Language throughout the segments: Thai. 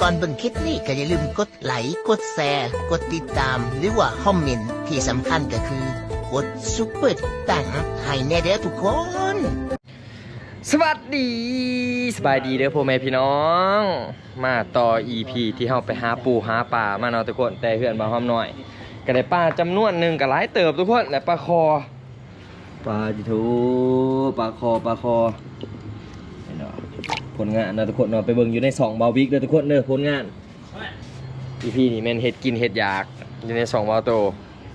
ก่อนเบิ่งคลิปนี้ก็อย่าลืมกดไลค์กดแชร์กดติดตาม หรือว่าคอมเมนต์ที่สำคัญก็คือกดซุปเปอร์ตังให้แน่เด้อทุกคน สวัสดี สบายดีเด้อพ่อแม่พี่น้อง มาต่อ EP ที่เฮาไปหาปูหาป่ามาเนาะทุกคนแต่เฮือนบ่หอมน้อย ก็ได้ปลาจำนวนหนึ่งก็หลายเติบทุกคนและปลาคอปลาจิทูปลาคอปลาคอนี่เนาะ ผลงานเนาะทุกคนเนาะไปเบิ่งอยู่ในสองบาวิกเด้อทุกคนเด้อผลงาน EP นี่แม่นเฮ็ดกินเฮ็ดอยากอยู่ในสองบาโต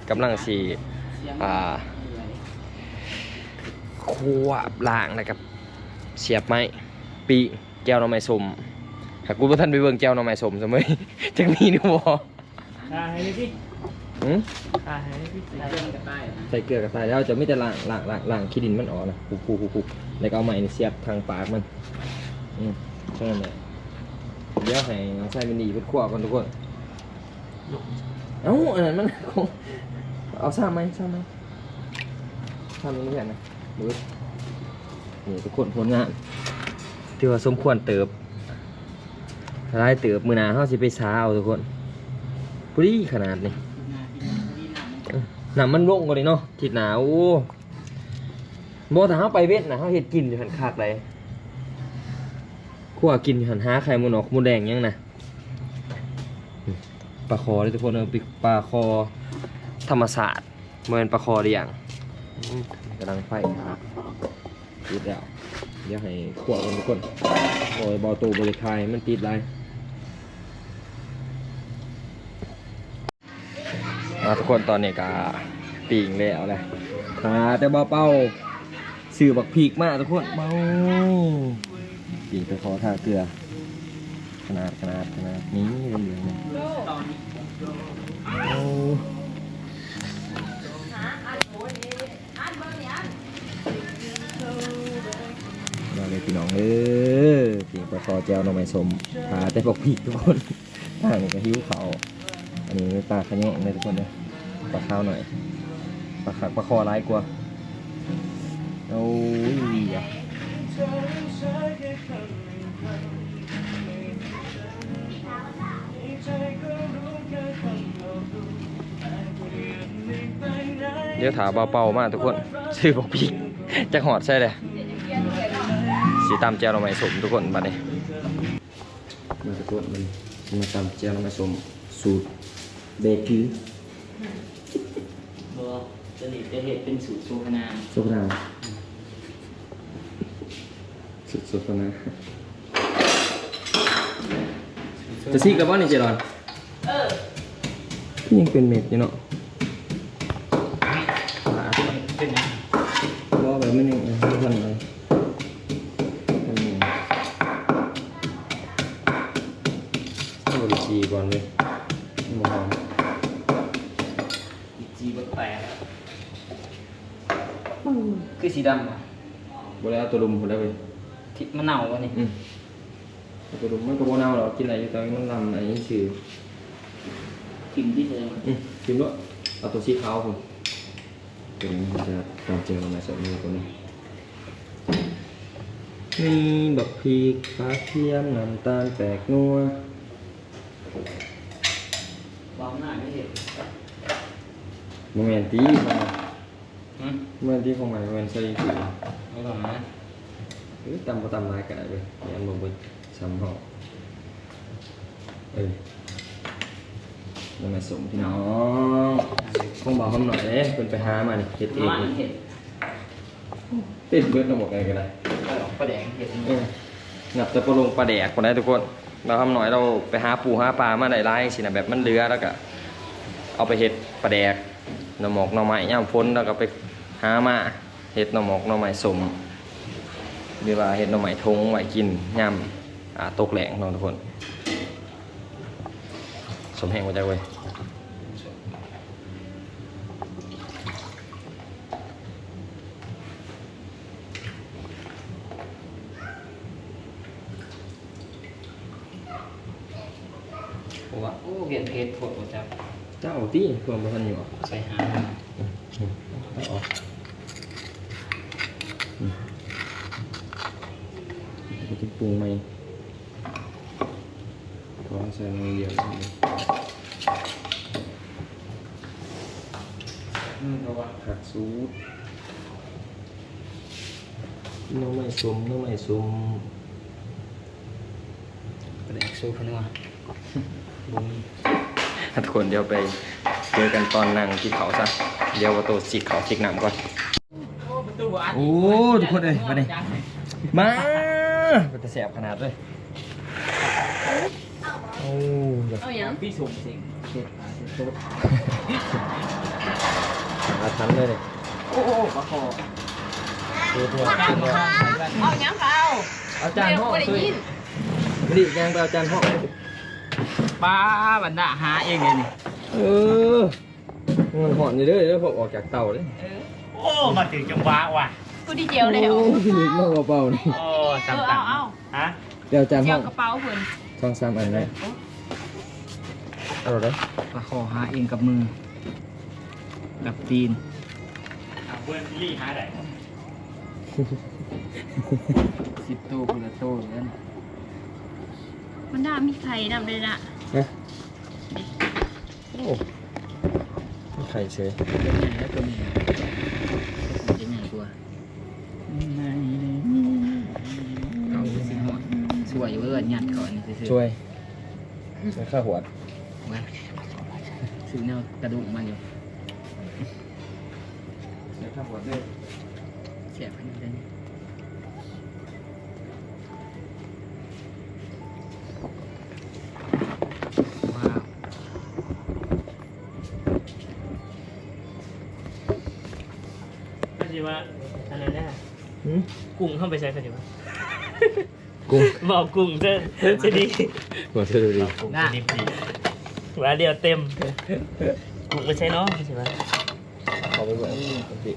กำลังสิอ่าคั่วล้างนะครับเสียบไม้ปีกแก้วหน้ำไม้สมหากกูบ่ทันไปเบิ่งแก้วหน้ำไม้สมซะมั้ยจักมีหรือบ่ตาให้พี่หืมตาให้พี่ใส่เรื่องกับใต้ใส่เกลือกับใส่แล้วจะไม่แต่ล้างล้างล้างล้างขี้ดินมันออกนะปุกปุกปุกปุกแล้วก็เอาไม้นี่เสียบทางปากมัน อืมใช่ไหมเดี๋ยวให้น้องใส่มันดีเพื่อคั่วกันทุกคน เอ้าอันนั้นมันคงเอาซ้ำไหมซ้ำไหมซ้ำนี้แค่นะดูนี่ทุกคนผลงานที่ว่าสมควรเติบรายเติบมือหนาเขาสิไปช้าเอาทุกคนปุรีขนาดนี้หนามันลงกว่านี้เนาะทิศหนาวโอ้โมถ้าเขาไปเวทนะเขาเห็ดกินอยู่หันคากเลย ขั่วกินหันหาไข่มูนออกหมูแดงยังนะปลาคอเลยทุกคนเออปลาคอธรรมศาสตร์เมือนปลาคอเรียงกำลังไฟครับติดแล้วเดี๋ยวให้ขั่วกันทุกคนโอ้ยบอตูบริคายมันติดไรมาทุกคนตอนนี้ก็ปีงแล้วเลยขาแต่บาเป้าสื่อบักพีกมากทุกคนเบา ปีงไปขอทาเกลือ ขนาดขนาดขนาดนี้เหลืองๆเนี่ยโอ้มาเลยพี่น้องเออปีงปลาคอแจวหน่อไม้สมขาแต่บักพีกทุกคนห่างกับหิ้วเขาอันนี้ปลาขยงเลยทุกคนเลยปลาข้าวหน่อยปลาขาปลาคอร้ายกว่าโอ้ย เดี๋ยวถาเบาเป่ามากทุกคนชื่อบอกพีกจะหอดใช่เลยสีตามแจวเราไม่สมทุกคนบัดนี้มาทุกคนมันมาตามแจวเราไม่สมสูตรเบคือบัวจะหลีจะเหตุเป็นสูตรโซพนามสุกนาสุดสุดนะ จะซีกับว่านี่เจรอนเออยังเป็นเม็ดอยู่เนาะเป็นยังว่าแบบไม่ยังไม่ทันเลยอืมต้องบริจีก่อนเลยหมูหอมจีบแปดคือสีดำอะบริเอาตัวรุมผมได้ไปทิมะนาววะนี่ อืมเอาตัวรุมมันก็บ่เน่าหรอกกินอะไรอยู่ตอนนี้มันลำอะไรนี่ชื่อกินที่เธออืมกินด้วยเอาตัวสีขาวผมตัวนี้มันจะตามเจอมาใส่มือตัวนี้มีบักพริกกระเทียมน้ำตาลแตกนัววางหน้าไม่เห็นโมเมนตี้ของมันอืมโมเมนตี้ของมันโมเมนต์ใส่สีไม่ต้องนะหรือตำก็ตำลายกันเลยยันบ่เบิ ดซ้ำหอกเออน้ำมันสมพี่น้องคงบอกคำหน่อยเด้เพิ่นไปหามานี่เฮ็ดเองร้านนี่เห็ดติดเบิดระบบอะไรกันได้ปลาแดงเห็ดเออนับแต่ปลาลงปลาแดกคนได้ทุกคน เราคำหน่อยเราไปหาปูหาปลามาได้ร้ายสินะแบบมันเหลือแล้วก็ เอาไปเฮ็ดปลาแดกหน่อหมอกหน่อไม้ย่ามฝนแล้วก็ไปหามาเฮ็ดหน่อหมอกหน่อไม้สมหรือว่าเฮ็ดหน่อไม้ทงไว้กินย่าม อ่าตกแหลงเนาะทุกคน สมแห้งมาจากเว้ยโอ้โอ้เห็ดเห็ดโผล่จับเจ้าที่เพื่อนบ่ทันอยู่อะใส่หาเอาออกอืมไปกินปรุงไหมพอใส่มือเดียวผักซูดน้องไม่ซุมน้องไม่ซุมประเด็กสู้พนัวบุ้งทุกคนเดี๋ยวไปเจอกันตอนนั่งที่เขาซะ เดี๋ยวว่าโตจิกเขาจิกน้ำก่อน โอ้ ทุกคนเลยมาดิมาเป็นตะแสบขนาดเลย โอ้ยเอาอย่างพี่สุ่มสิงเช็ดขาเช็ดตุ๊ดอาทันเลยเลยโอ้โหปลาคอตัวตัวเอาอย่างเขาเอาจานห่อไม่ได้ตัวยินดิแกงไปเอาจานห่อปลาบันดาหาเองเลยนี่เออมันห่อนอยู่เด้อเด้อพอออกจากเตาเลยโอ้มาถึงจังหวะว่ะกูดีเจียวแล้วโอ้พี่นิดมากเบาๆนี่โอ้เออจำตัเอางเอาฮะเดี๋ยวจานเจีห่ยอวกระเป๋าเพิ่นสองสามอันเลย เอาเลยปลาคอหาเองกับมือกับตีนอะเพื่อนลี่หาไหนสิบตัวคนละตัวเลยนะมันน่ามีไข่นำเลยนะนะโอ้มีไข่เฉยตัวใหญ่แล้วตัวนี้ตัวใหญ่กว่าเอาสิหอดสวยเวอร์ยัดก่อนนี่ซื่อๆช่วยช่วยข้าหัว มาซื้อแนวกระดูกมันอยู่ช่วยข้าหัวด้วยเสียบไปนิดนึงว้าวก็จะว่าอะไรแน่หืมกุ้งเข้าไปใช้กันดีวะกุ้งบอกกุ้งจะจะดี หัวเธอดูดีกุ้งจะดี ดีว่าเดียวเต็มกุ้งไม่ใช่เนาะใช่ไหมขาไปแบบปกติ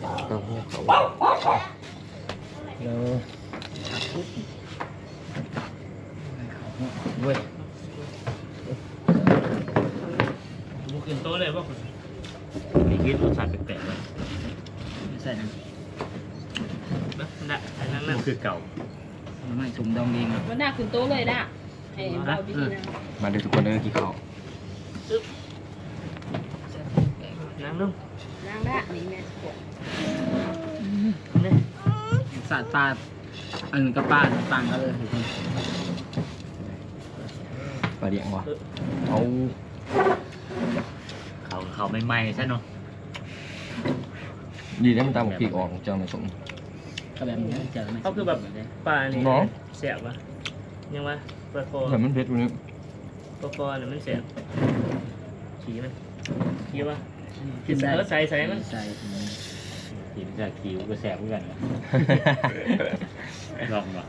เอาเนี่ยเขาแล้วเว้ยบุกขึ้นโต๊ะเลยว่าคุณมีคิดรสชาติแปลกๆเลยไม่ใช่นะนะนั่นอันนั้นนั่นคือเก่าไม่สุ่มดองเองมันหน่าขึ้นโต๊ะเลยนะ ไอ้เบาพี่นะมาดูทุกคนเลยกี่เขาน้ำนุ่มนางได้นี่แม่กดนี่สัตว์ปลาอันนกับปลาต่างกันเลยปลาเดียงวะเอาเขาเขาไม่ไหม้ใช่เนาะดีได้มันตามปีกออกเจ้าไม่สมก็แบบนี้เจอไหมเขาคือแบบปลานี่น้องเสียบวะยังวะ ปลาคอแต่มันเผ็ดอยู่นี่ปลาคอเนี่ยมันเสียบขี่มันขี่วะขี่ใส่ใส่ใส่มันใส่กินจากคิวก็แสบเหมือนกันนะลองมา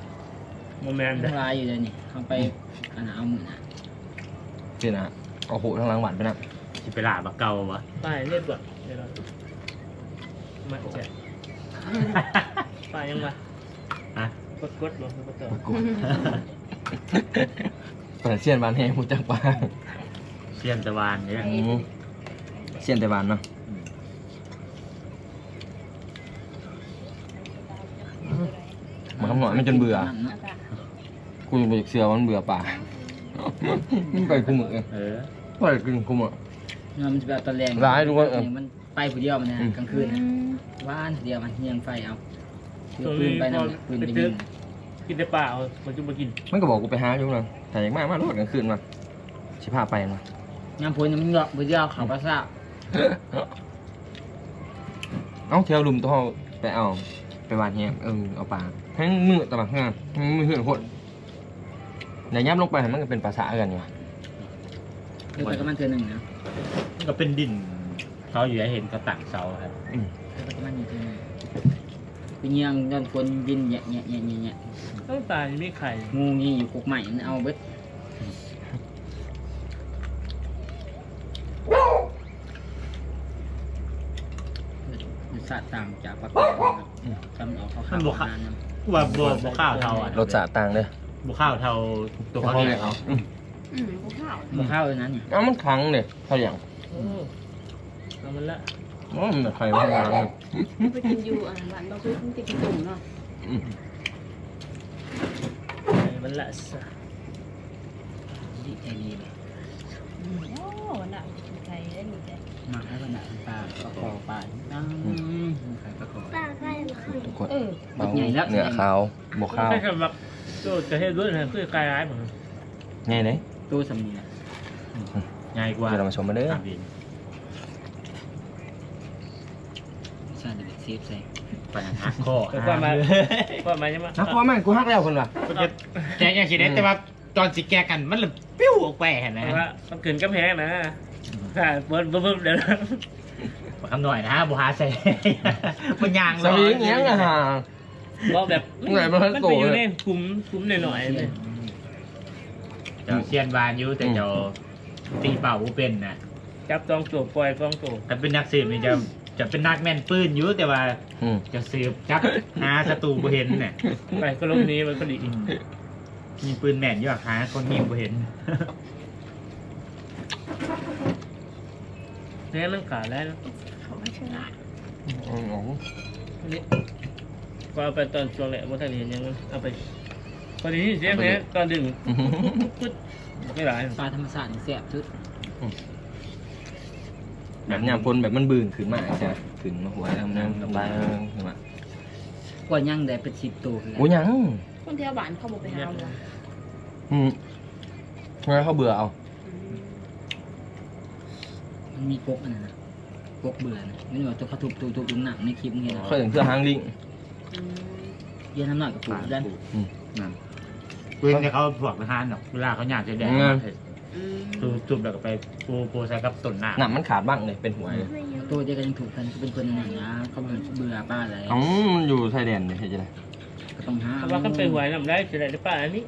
โมเมนต์ทั้งลายอยู่เลยนี่เข้าไปอันเอามือนะเจนะเอาโหทั้งหลังหวานไปนะที่ไปลาบักเก่าวะป้ายเรียบก่อนเดี๋ยวเรามาแจกป้ายยังวะฮะกดกดลงกดต่อปรากฏ เปิดเสียนบานแห้งมูจักปลาเสียนตะวันเนี่ยอืมเสียนแต่บานเนาะมันคำหน่อยมันจนเบื่อกูยังไปเสือมันเบื่อป่ามันไปกูมือเองเออว่าจะกินกูมือมันจะแบบตะแรงร้ายทุกคนเออมันไปผู้เดียวมันนะอืมกลางคืนนะว่านเดียวมันเฮียงไฟเอาถือตรงปืนี้นไปพนั่อนน่ะปืนไปไปตึยิกง กินแต่เปล่ามันจะมากินมันก็บอกกูไปหาอยู่นะแต่ยังไม่มารถกลางคืนมาชิพาไปมาน้ำพุนมันเหยาะผู้เดียวเขาก็ทราบเอาเที่ยวลุมตัวเขาไปเอาไปวานแฮมเออเอาปลาให้มือตะบักงานมือเหื่อนโคตรในย่ำลงไปมันก็เป็นภาษากันอยู่เดี๋ยวไปกับมันเทือหนึ่งนะมันก็เป็นดินเขาอยู่ให้เห็นเขาตั้งเสาครับอืมเดี๋ยวไปกับมันอยู่เทือหนึ่งไปเงียงโดนคนยินแยะแยะแยะแยะแยะต้องตายไม่ไข่งูงี้อยู่กุกใหม่มันเอาเบิดมันสาดต่างจากปลากระป๋องครับทำเอาเขาข้าวทานนะว่าบัวบัวข้าวเทาอะรสชาติต่างเลยบัวข้าวเทาตัวเขาเนี่ยเขาอืมอืมกูข้าวมันข้าวเลยนั้นเนี่ย เอามันขังเลยเขาอย่างโอ้เอามันละ อ๋อมันใครมาทำงานไปกินอยู่อะหวานเราไปกินติดตุ่มเนาะอืมมันละใจดีเลยโอ้น่ะไข่ได้มีแต่มาให้ขนาดปลาปลาคอปลาดังใครปลาคอทุกคนเออเบาใหญ่แล้วเนื้อขาวบวข้าวแค่สำหรับตัวจะให้ด้วยนะคือกายร้ายผมไงเนี่ยตู้สำนีนะง่ายกว่าเดี๋ยวเรามาชมมาเด้อ ตามดิน ใช่เดี๋ยวเซฟใส่ไปหักข้อแต่ก็มาก็มาใช่ไหมฮักพ่อแม่กูฮักแล้วคนว่ะแต่ยังคิดได้แต่ว่าตอนสิแกกันมันเลยปิ้วออกไปเห็นไหมเพราะว่ามันเกินกำแพงนะค่ะเบิร์ดเบิร์ดเดี๋ยวคำหน่อยนะบุหาใส่มันยางสวิงเงี้ยงอะฮะบอกแบบไหนมันมันโตไปอยู่เลยในคุ้มคุ้มหน่อยๆเลยเจ้าเซียนวานอยูแต่เจ้าตีเป่าบ่เป็นนะจับจองตัวปล่อยกองตัวแต่เป็นนักสืบนี่จะ จะเป็นนักแม่นปืนอยู่แต่ว่าอืมจะสืบจับหาศัตรูบ่เห็นเนี่ยไปก็ลงนี้มันก็ดีมีปืนแม่นอยู่อะหาคนยิงบ่เห็น เนี่ยมันขาดแล้วเขาไม่ฉลาดอืมนี่ก็เอาไปตอนช่วงแหละว่าท่านเห็นยังมันเอาไปพอดีเสียงเนี้ยตอนดึงปึ๊ดไม่หลายปลาธรรมชาตินี่แซ่บสุด แบบยามพลแบบมันบืนขึ้นมาใช่ไหมขึ้นมาหัวแล้วมันลำบายขึ้นมากว่ายังได้เป็นสิบตัวเลยโอ้ยังคนเที่ยวบ้านเขาบอกไปหาหมออืมงั้นเขาเบื่อเอา มันมีกกอันนั้นนะกกเบื่อนะนี่ว่าตัวเขาทุบตัวทุบหนังในคลิปนี่นะเคยถึงเพื่อหางลิงเย็นน้ำหนักกับปูด้านนั่นปืนเนี่ยเขาพวกทหารเนาะเวลาเขาอยากจะแดง ตูจุบแล้วก็ไปปูปูใส่กับต้นหน้าหนังมันขาดบ้างเลยเป็นหัวเลยตัวเดียวกันยังถูกกันเป็นคนอย่างนี้เขาเป็นเบื่อป้าอะไรอ๋อมันอยู่ชายแดนเนี่ยใช่ไหมก็ต้องห้าเพราะว่ากันไปหวยนำได้จะได้หรือเปล่าอันนี้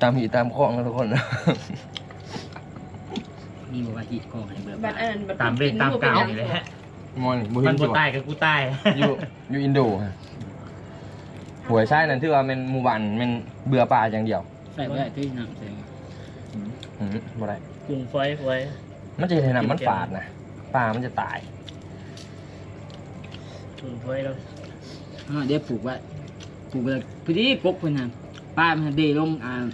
ตามหีตามคล้องนะทุกคนนะมีบอกว่าหีดกองให้เบื่อบัดอันนั้นบัดตามเวทตามกล่าวนี่แหละมอนบุมัหินนบ่จิวตายกับกูตายอยู่อยู่อินโดฮะหัวใช่นั่นที่ว่าเป็นหมู่บ้านเป็นเบื่อป่าอย่างเดียวใส่ไว้ที่หนังใส่ อืมบ่ได้กลุ่มไฟไฟมันจะเห็นน้ำมันฝาดนะป่ามันจะตายกลุ่มไฟแล้วเดี๋ยวปลูกไว้ปลูกไปเลยพอดีกบเพื่อนนะป้ามันเดลงอ่าง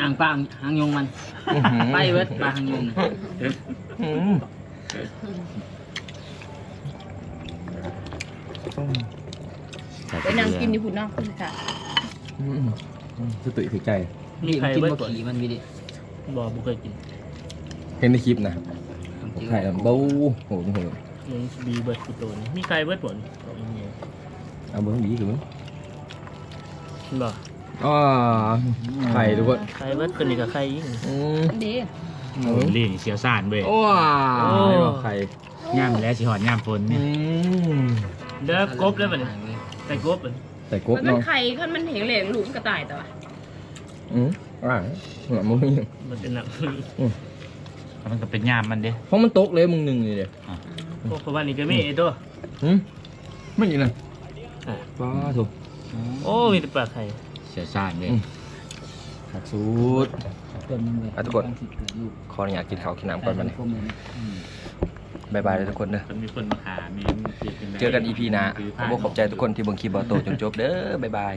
อ่างป้าหางยงมันอื้อหือไปเวิร์ดปลาหางยงนะอืมไปนั่งกินอยู่พุ่นเนอกคุณค่ะ อืมอืมคือตุ๋ยถือใจ นี่ใครกินเบิร์บะดก่อนขี่มันวิดิบ่บุเคยกินเห็นในคลิปนะผมถ่ายแบบเบ้าโหโหมันบีเบิร์ดกูโตนมีใครเบิร์ดผลเอาเบิ้งดีหรือมั้งบ่อ๋อไข่ทุกคนใครเบิร์ดคนนี้กับใครยิ่งอืมอันนี้เอาลีนเสียวซ่านเว้ยโอ้โอ้ยไข่ย่ามแล้วสิหอดย่ามฝนอืเนี่ยมเด้อกบแล้วมันใส่กบมันใส่กบมันเนาะไข่ขั้นมันเหงเหลงหลุมกระต่ายแต่ว่า อืมอ่าหัวมึงมันเป็นหนักมันก็เป็นย่ามมันเด้เพราะมันตกเลยมึงหนึ่งนี่เดียวพวกเพราะว่านี่ก็มีไอ้ตัวหืมไม่ยินเลยอะป้าถูกโอ้มีแต่ปลาไข่เสียวซ่านเว้ยอืมหักสูตรต้นมันเลยอะทุกคนขออนุญาตกินข้าวกินน้ำก่อนมาเนี่ยบายบายเลยทุกคนเด้อมันมีคนมาหามีเจอกันอีพีหน้าขอบคุณขอบใจทุกคนที่เบิ่งคลิปบอโตจนจบเด้อบ๊ายบาย